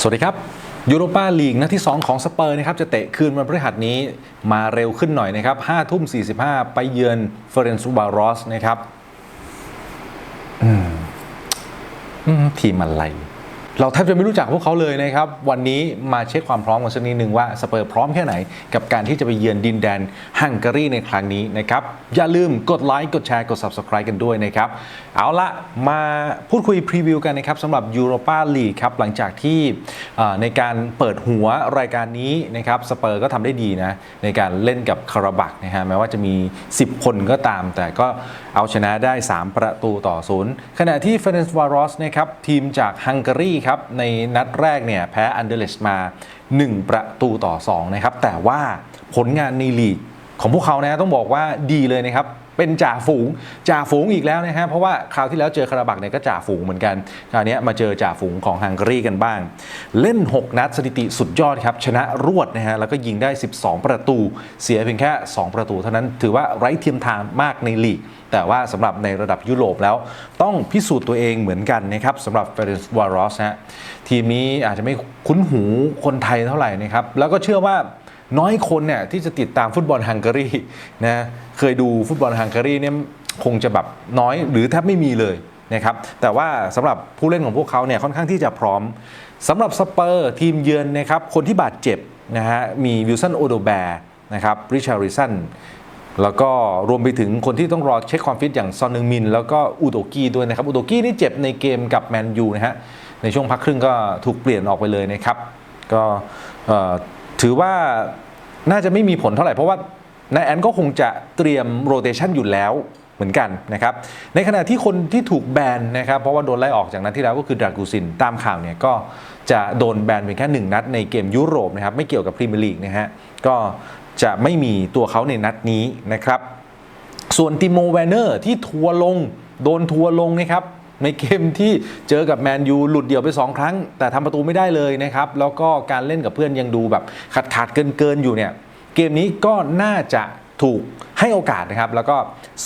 สวัสดีครับยูโรปาลีกนัดที่ 2 ของสเปอร์นะครับจะเตะคืนวันพฤหัสนี้มาเร็วขึ้นหน่อยนะครับ5ทุ่ม 45 ไปเยือนเฟรนซูบารอสนะครับอืมอืมทีมอะไร เราแทบจะไม่รู้จักพวกเขาเลยนะครับ วันนี้มาเช็คความพร้อมกันสักนิดหนึ่งว่าสเปอร์พร้อมแค่ไหน กับการที่จะไปเยือนดินแดนฮังการีในครั้งนี้นะครับ อย่าลืมกดไลค์กดแชร์กด Subscribe กันด้วยนะครับ เอาละมาพูดคุยพรีวิวกันนะครับสำหรับยูโรปาลีกครับหลังจากที่ในการเปิดหัวรายการนี้นะครับสเปอร์ก็ทำได้ดีนะในการเล่นกับคาราบักนะฮะแม้ว่าจะมี 10 คนก็ตาม แต่ก็เอาชนะได้ 3 ประตูต่อศูนย์ขณะที่เฟรนซ์วารอสนะครับทีมจากฮังการีครับ ในนัดแรกเนี่ยแพ้อันเดอร์เลสมา 1 ประตูต่อ 2 นะครับ แต่ว่าผลงานในลีกของพวกเขานะต้องบอกว่าดีเลยนะครับ เป็นจ่าฝูงจ่าฝูงอีกแล้วนะฮะเพราะว่าคราวที่แล้วเจอคาราบักเนี่ยก็จ่าฝูงเหมือนกันคราวนี้มาเจอจ่าฝูงของฮังการีกันบ้าง เล่น 6 นัดสถิติสุดยอดครับชนะรวดนะฮะแล้วก็ยิงได้ 12 ประตู เสียเพียงแค่ 2 ประตู เท่านั้นถือว่าไร้เทียมทานมากในลีก แต่ว่าสำหรับในระดับยุโรปแล้ว ต้องพิสูจน์ตัวเองเหมือนกันนะครับสำหรับเฟรนซ์วารอสฮะทีมนี้อาจจะไม่คุ้นหูคนไทยเท่าไหร่นะครับแล้วก็เชื่อว่า น้อยคนเนี่ยที่จะติดตามฟุตบอลฮังการีนะเคยดูฟุตบอลฮังการีเนี่ยคงจะแบบน้อยหรือแทบไม่มีเลยนะครับแต่ว่าสำหรับผู้เล่นของพวกเขาเนี่ยค่อนข้างที่จะพร้อมสำหรับสเปอร์ทีมเยือนนะครับคนที่บาดเจ็บนะฮะมีวิลสันโอโดแบร์นะครับริชาริสันแล้วก็รวมไปถึงคนที่ต้องรอเช็คความฟิตอย่างซอนนึงมิน แล้วก็อูโดกี้ด้วยนะครับอูโดกี้นี่เจ็บในเกมกับแมนยูนะฮะในช่วงพักครึ่งก็ถูกเปลี่ยนออกไปเลยนะครับก็ ถือว่าน่าจะไม่มีผลเท่าไหร่ เพราะว่านายแอนก็คงจะเตรียมโรเตชันอยู่แล้วเหมือนกันนะครับในขณะที่คนที่ถูกแบนนะครับเพราะว่าโดนไล่ออกจากนัดที่แล้วก็คือดรากูซินตามข่าวเนี่ยก็จะโดนแบนเพียงแค่หนึ่งนัดในเกมยุโรปนะครับไม่เกี่ยวกับพรีเมียร์ลีกนะฮะก็จะไม่มีตัวเขาในนัดนี้นะครับส่วนติโมแวนเนอร์ที่ทัวร์ลง โดนทัวร์ลงนะครับ ในเกมที่เจอกับแมนยูหลุดเดี่ยวไป 2 ครั้ง แต่ทำประตูไม่ได้เลยนะครับ แล้วก็การเล่นกับเพื่อนยังดูแบบขาดขาดเกินเกินๆอยู่เนี่ย เกมนี้ก็น่าจะถูกให้โอกาสนะครับ แล้วก็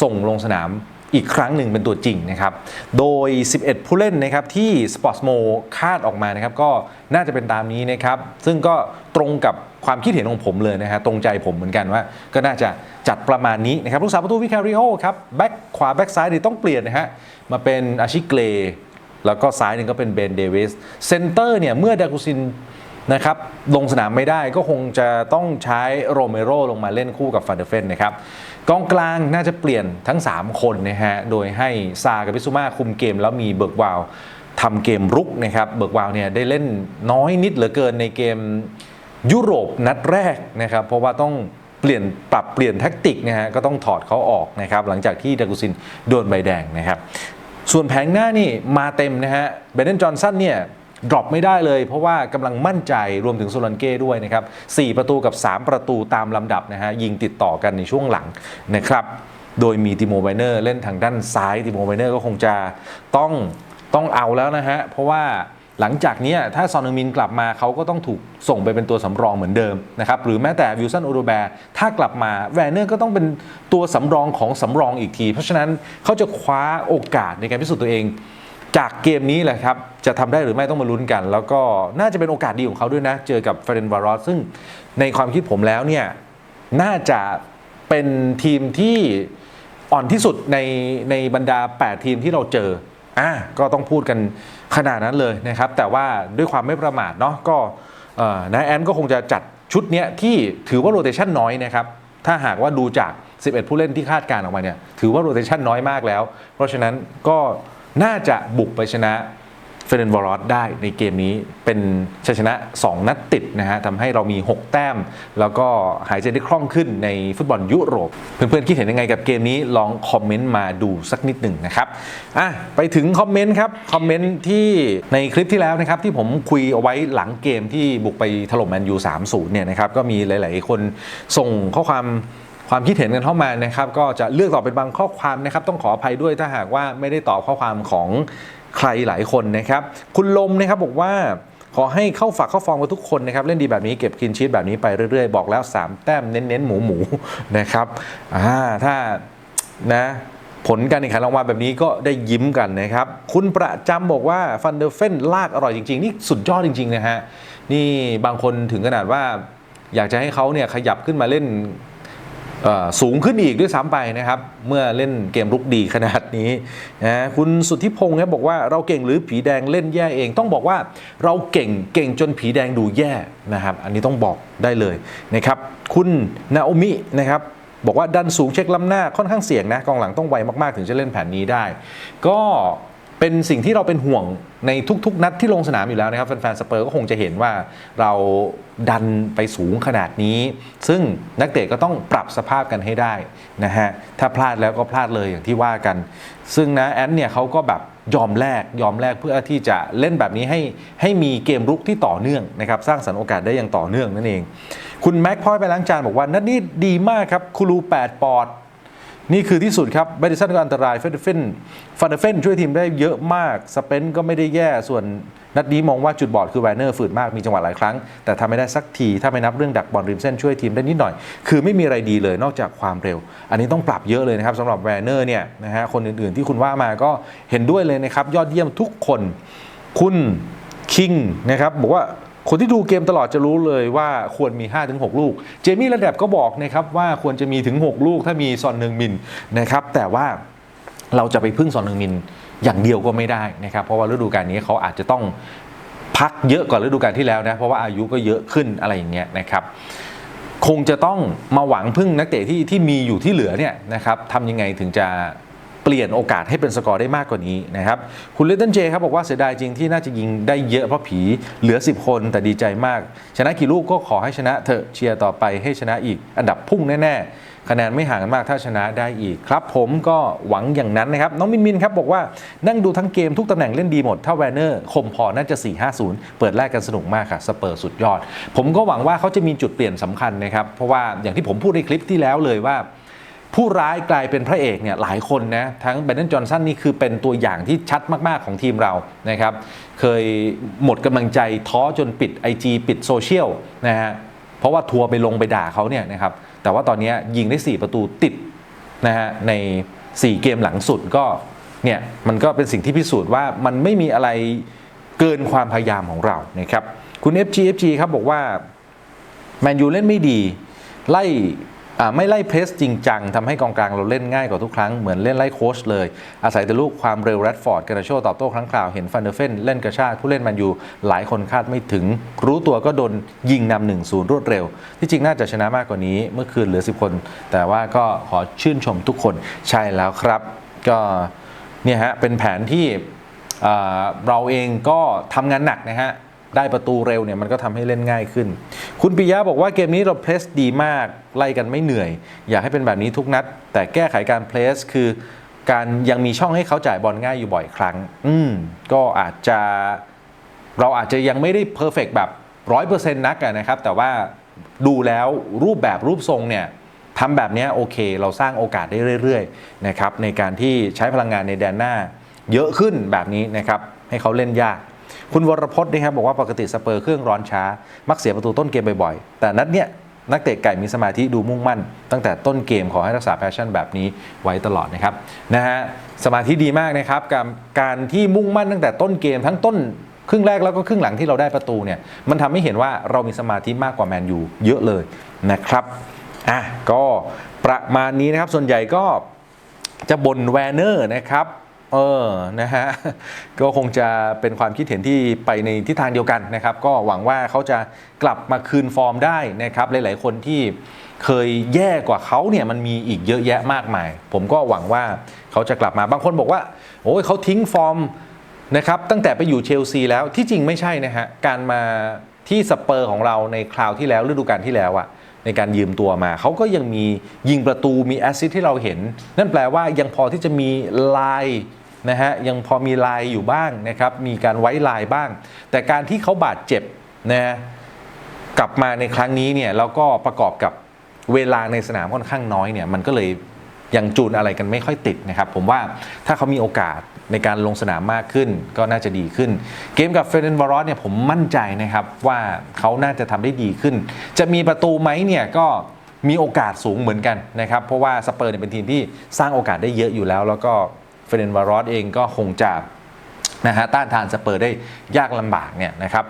ส่งลงสนามอีกครั้งหนึ่งเป็นตัวจริงนะครับ โดย 11 ผู้เล่นนะครับที่ Sportsmo คาดออกมานะครับ ก็น่าจะเป็นตามนี้นะครับ ซึ่งก็ตรงกับ ความคิดเห็นของผมเลยนะฮะตรงใจผมเหมือนกันว่า ก็น่าจะจัดประมาณนี้นะครับลูกสาวประตูวิคาริโอครับแบ็คขวาแบ็คซ้ายนี่ต้องเปลี่ยนนะฮะมาเป็นอาชิเกรแล้วก็ซ้ายหนึ่งก็เป็นเบนเดวิสเซนเตอร์เนี่ยเมื่อดากุซินนะครับลงสนามไม่ได้ก็คงจะต้องใช้โรเมโรลงมาเล่นคู่กับฟาเดเฟนนะครับกองกลางน่าจะเปลี่ยนทั้ง 3 คนนะฮะโดยให้ซากับพิซุมาคุมเกมแล้วมีเบิร์กวาวทำเกมรุกนะครับเบิร์กวาวเนี่ยได้เล่นน้อยนิดเหลือเกินในเกม ยุโรปนัดแรกนะครับ เพราะว่าต้องเปลี่ยนปรับเปลี่ยนแท็กติกนะฮะก็ต้องถอดเขาออกนะครับ หลังจากที่ดากุซินโดนใบแดงนะครับ ส่วนแผงหน้านี่มาเต็มนะฮะเบนเดนจอห์นสันเนี่ยดรอปไม่ได้เลย เพราะว่ากำลังมั่นใจรวมถึงโซลันเก้ด้วยนะครับ4ประตูกับ 3 ประตูตามลำดับนะฮะยิงติดต่อกันในช่วงหลังนะครับโดยมีติโมไวเนอร์เล่นทางด้านซ้ายติโมไวเนอร์ก็คงจะต้องต้องเอาแล้วนะฮะเพราะว่า หลังจากนี้ถ้าซอนนึงมินกลับมาเขาก็ต้องถูกส่งไปเป็นตัวสำรองเหมือนเดิมนะครับหรือแม้แต่วิลสันโอโดแบร์ถ้ากลับมาแวนเนอร์ก็ต้องเป็นตัวสำรองของสำรองอีกที เพราะฉะนั้นเขาจะคว้าโอกาสในการพิสูจน์ตัวเอง จากเกมนี้แหละครับจะทำได้หรือไม่ต้องมาลุ้นกัน แล้วก็น่าจะเป็นโอกาสดีของเขาด้วยนะ เจอกับเฟรนวารอสซึ่งในความคิดผมแล้วเนี่ยน่าจะเป็นทีมที่อ่อนที่สุดในในบรรดา 8 ทีมที่เราเจอ อ่าก็ต้องพูดกันขนาดนั้นเลยนะครับ แต่ว่าด้วยความไม่ประมาทเนาะก็นายแอนก็คงจะจัดชุดเนี้ยที่ถือว่าโรเตชันน้อยนะครับถ้าหากว่าดูจาก 11 ผู้เล่นที่คาดการออกมาเนี่ยถือว่าโรเตชันน้อยมากแล้ว เพราะฉะนั้นก็น่าจะบุกไปชนะ เฟรนวอรอสได้ในเกมนี้เป็นชัยชนะ 2 นัดติดนะฮะทำให้เรามี 6 แต้ม แล้วก็หายใจได้คล่องขึ้นในฟุตบอลยุโรป เพื่อนๆ คิดเห็นยังไงกับเกมนี้ลองคอมเมนต์มาดูสักนิดหนึ่งนะครับอะไปถึงคอมเมนต์ครับ คอมเมนต์ที่ในคลิปที่แล้วนะครับ ที่ผมคุยเอาไว้หลังเกมที่บุกไปถล่มแมนยู3-0เนี่ยนะครับก็มีหลาย ๆ คนส่งข้อความความคิดเห็นกันเข้ามานะครับ ก็จะเลือกตอบเป็นบางข้อความนะครับ ต้องขออภัยด้วยถ้าหากว่าไม่ได้ตอบข้อความของ ใครหลายคนนะครับ คุณลมนะครับบอกว่าขอให้เข้าฝากเข้าฟอร์มกับทุกคนนะครับ เล่นดีแบบนี้เก็บคินชีตแบบนี้ไปเรื่อยๆ บอกแล้ว 3 แต้มเน้นๆ หมูๆนะครับอ่าถ้านะผลการแข่งขันออกมาแบบนี้ก็ได้ยิ้มกันนะครับ คุณประจำบอกว่าฟันเดอร์เฟนลากอร่อยจริง ๆ นี่สุดยอดจริง ๆ นะฮะ นี่บางคนถึงขนาดว่า อยากจะให้เขาเนี่ยขยับขึ้นมาเล่น สูงขึ้นอีกด้วยซ้ำไปนะครับ เมื่อเล่นเกมรุกดีขนาดนี้นะคุณสุทธิพงศ์บบอกว่าเราเก่งหรือผีแดงเล่นแย่เอง ต้องบอกว่าเราเก่งเก่งจนผีแดงดูแย่นะครับ อันนี้ต้องบอกได้เลยนะครับคุณนาโอมินะครับบอกว่าดันสูงเช็คล้ำหน้าค่อนข้างเสี่ยงนะกองหลังต้องไวมากๆ ถึงจะเล่นแผนนี้ได้ ก็ เป็นสิ่งที่เราเป็นห่วงในทุกๆ นัดที่ลงสนามอยู่แล้วนะครับแฟนๆสเปอร์ก็คงจะเห็นว่าเราดันไปสูงขนาดนี้ ซึ่งนักเตะก็ต้องปรับสภาพกันให้ได้นะฮะถ้าพลาดแล้วก็พลาดเลยอย่างที่ว่ากัน ซึ่งนะแอนเนี่ยเขาก็แบบยอมแลกยอมแลกเพื่อที่จะเล่นแบบนี้ให้ให้มีเกมรุกที่ต่อเนื่องนะครับสร้างสรรค์โอกาสได้อย่างต่อเนื่องนั่นเอง คุณแม็กพอยไปล้างจานบอกว่านัดนี้ดีมากครับคูลู8ปอด นี่คือที่สุดครับเบดิสันก็อันตรายเฟเดเฟนฟันเดเฟนช่วยทีมได้เยอะมาก สเปนก็ไม่ได้แย่ส่วนนัดนี้มองว่าจุดบอดคือแวเนอร์ฝืดมากมีจังหวะหลายครั้ง แต่ทำไม่ได้สักที ถ้าไม่นับเรื่องดักบอลริมเส้นช่วยทีมได้นิดหน่อย คือไม่มีอะไรดีเลยนอกจากความเร็ว อันนี้ต้องปรับเยอะเลยนะครับสำหรับแวเนอร์เนี่ยนะฮะคนอื่นๆที่คุณว่ามาก็เห็นด้วยเลยนะครับ ยอดเยี่ยมทุกคน คุณคิงนะครับบอกว่า คนที่ดูเกมตลอดจะรู้เลยว่าควรมี 5-6 ลูก เจมี่ระดับก็บอกนะครับว่าควรจะมีถึง 6 ลูกถ้ามีซอนหนึ่งมินนะครับแต่ว่าเราจะไปพึ่งซอนหนึ่งมินอย่างเดียวก็ไม่ได้นะครับเพราะว่าฤดูกาลนี้เขาอาจจะต้องพักเยอะกว่าฤดูกาลที่แล้วนะเพราะว่าอายุก็เยอะขึ้นอะไรอย่างเงี้ยนะครับคงจะต้องมาหวังพึ่งนักเตะที่ที่มีอยู่ที่เหลือเนี่ยนะครับทำยังไงถึงจะ เปลี่ยนโอกาสให้เป็นสกอร์ได้มากกว่านี้นะครับคุณเลตเติ้ลเจครับบอกว่าเสียดายจริงที่น่าจะยิงได้เยอะเพราะผีเหลือ 10 คนแต่ดีใจมาก ชนะกี่ลูกก็ขอให้ชนะเถอะเชียร์ต่อไปให้ชนะอีก อันดับพุ่งแน่ๆ คะแนนไม่ห่างกันมากถ้าชนะได้อีกครับ ผมก็หวังอย่างนั้นนะครับน้องมินมินครับบอกว่านั่งดูทั้งเกมทุกตำแหน่งเล่นดีหมด ถ้าแวนเนอร์คมพอน่าจะ 4-5-0 เปิดแรกกันสนุกมากค่ะสเปอร์สุดยอด ผมก็หวังว่าเขาจะมีจุดเปลี่ยนสำคัญนะครับเพราะว่าอย่างที่ผมพูดในคลิปที่แล้วเลยว่า ผู้ร้ายกลายเป็นพระเอกเนี่ยหลายคนนะทั้งแบนเดนจอห์นสันนี่คือเป็นตัวอย่างที่ชัดมากๆของทีมเรานะครับ เคยหมดกำลังใจท้อจนปิด IG ปิดโซเชียลนะฮะเพราะว่าทัวร์ไปลงไปด่าเขาเนี่ยนะครับแต่ว่าตอนนี้ยิงได้ 4 ประตูติดนะฮะใน 4 เกมหลังสุดก็เนี่ยมันก็เป็นสิ่งที่พิสูจน์ว่ามันไม่มีอะไรเกินความพยายามของเรานะครับคุณ FG FG ครับบอกว่าแมนยูเล่นไม่ดีไล่ ไม่ไล่เพรสจริงจังทำให้กองกลางเราเล่นง่ายกว่าทุกครั้ง เหมือนเล่นไล่โค้ชเลย อาศัยแต่ลูกความเร็วแรดฟอร์ดกระโชตอบโต้ครั้งคราวเห็นฟันเดอร์เฟนเล่นกระชากผู้เล่นแมนอยู่หลายคนคาดไม่ถึง รู้ตัวก็โดนยิงนำหนึ่งศูนย์รวดเร็ว ที่จริงน่าจะชนะมากกว่านี้ เมื่อคืนเหลือ 10 คน แต่ว่าก็ขอชื่นชมทุกคนใช่แล้วครับ ก็เนี่ยฮะเป็นแผนที่เราเองก็ทำงานหนักนะฮะ ได้ประตูเร็วเนี่ยมันก็ทำให้เล่นง่ายขึ้น คุณปิยะบอกว่าเกมนี้เราเพรสดีมาก ไล่กันไม่เหนื่อย อยากให้เป็นแบบนี้ทุกนัด แต่แก้ไขการเพรสคือการยังมีช่องให้เขาจ่ายบอลง่ายอยู่บ่อยครั้ง อืมก็อาจจะเราอาจจะยังไม่ได้เพอร์เฟกแบบร้อยเปอร์เซ็นต์นักนะครับ แต่ว่าดูแล้วรูปแบบรูปทรงเนี่ยทำแบบนี้โอเค เราสร้างโอกาสได้เรื่อยๆนะครับในการที่ใช้พลังงานในแดนหน้า เยอะขึ้นแบบนี้นะครับให้เขาเล่นยาก คุณวรพจน์นะครับบอกว่าปกติสเปอร์เครื่องร้อนช้า มักเสียประตูต้นเกมบ่อยๆ แต่นัดเนี้ยนักเตะไก่มีสมาธิดูมุ่งมั่น ตั้งแต่ต้นเกมขอให้รักษาแพชชั่นแบบนี้ไว้ตลอดนะครับนะฮะสมาธิดีมากนะครับการการที่มุ่งมั่นตั้งแต่ต้นเกมทั้งต้นครึ่งแรกแล้วก็ครึ่งหลังที่เราได้ประตูเนี่ยมันทำให้เห็นว่าเรามีสมาธิมากกว่าแมนยูเยอะเลยนะครับอะก็ประมาณนี้นะครับส่วนใหญ่ก็จะบนแวนเนอร์นะครับ เออ นะฮะ ก็คงจะเป็นความคิดเห็นที่ไปในทิศทางเดียวกันนะครับ ก็หวังว่าเขาจะกลับมาคืนฟอร์มได้นะครับ หลาย ๆ คนที่เคยแย่กว่าเขาเนี่ยมันมีอีกเยอะแยะมากมาย ผมก็หวังว่าเขาจะกลับมา บางคนบอกว่า โอ้ยเขาทิ้งฟอร์มนะครับ ตั้งแต่ไปอยู่เชลซีแล้ว ที่จริงไม่ใช่นะฮะ การมาที่สเปอร์ของเราในคราวที่แล้วฤดูกาลที่แล้วอะ ในการยืมตัวมา เขาก็ยังมียิงประตูมีแอสซิสที่เราเห็น นั่นแปลว่ายังพอที่จะมีลายนะฮะยังพอมีลายอยู่บ้างนะครับมีการไว้ลายบ้าง แต่การที่เขาบาดเจ็บนะฮะกลับมาในครั้งนี้เนี่ยแล้วก็ประกอบกับเวลาในสนามค่อนข้างน้อยเนี่ยมันก็เลย ยังจูนอะไรกันไม่ค่อยติดนะครับ ผมว่าถ้าเขามีโอกาสในการลงสนามมากขึ้นก็น่าจะดีขึ้น เกมกับเฟรนด์วารอสเนี่ยผมมั่นใจนะครับว่าเขาน่าจะทำได้ดีขึ้น จะมีประตูไหมเนี่ยก็มีโอกาสสูงเหมือนกันนะครับ เพราะว่าสเปอร์เนี่ยเป็นทีมที่สร้างโอกาสได้เยอะอยู่แล้ว แล้วก็เฟรนวารอสเองก็คงจะนะฮะต้านทานสเปอร์ได้ยากลำบากเนี่ยนะครับ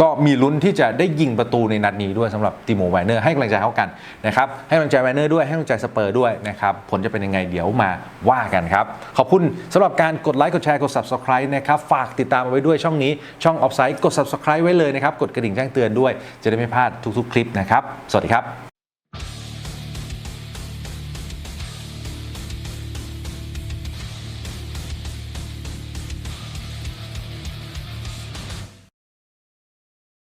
ก็มีลุ้นที่จะได้ยิงประตูในนัดนี้ด้วยสำหรับติโมไวเนอร์ให้กำลังใจเขากันนะครับให้กำลังใจไวเนอร์ด้วยให้กำลังใจสเปอร์ด้วยนะครับผลจะเป็นยังไงเดี๋ยวมาว่ากันครับ ขอบคุณสำหรับการกดไลค์กดแชร์กด subscribe นะครับฝากติดตามเอาไว้ด้วยช่องนี้ช่องออฟไซด์กด subscribe ไว้เลยนะครับกดกระดิ่งแจ้งเตือนด้วยจะได้ไม่พลาดทุกๆ คลิปนะครับสวัสดีครับ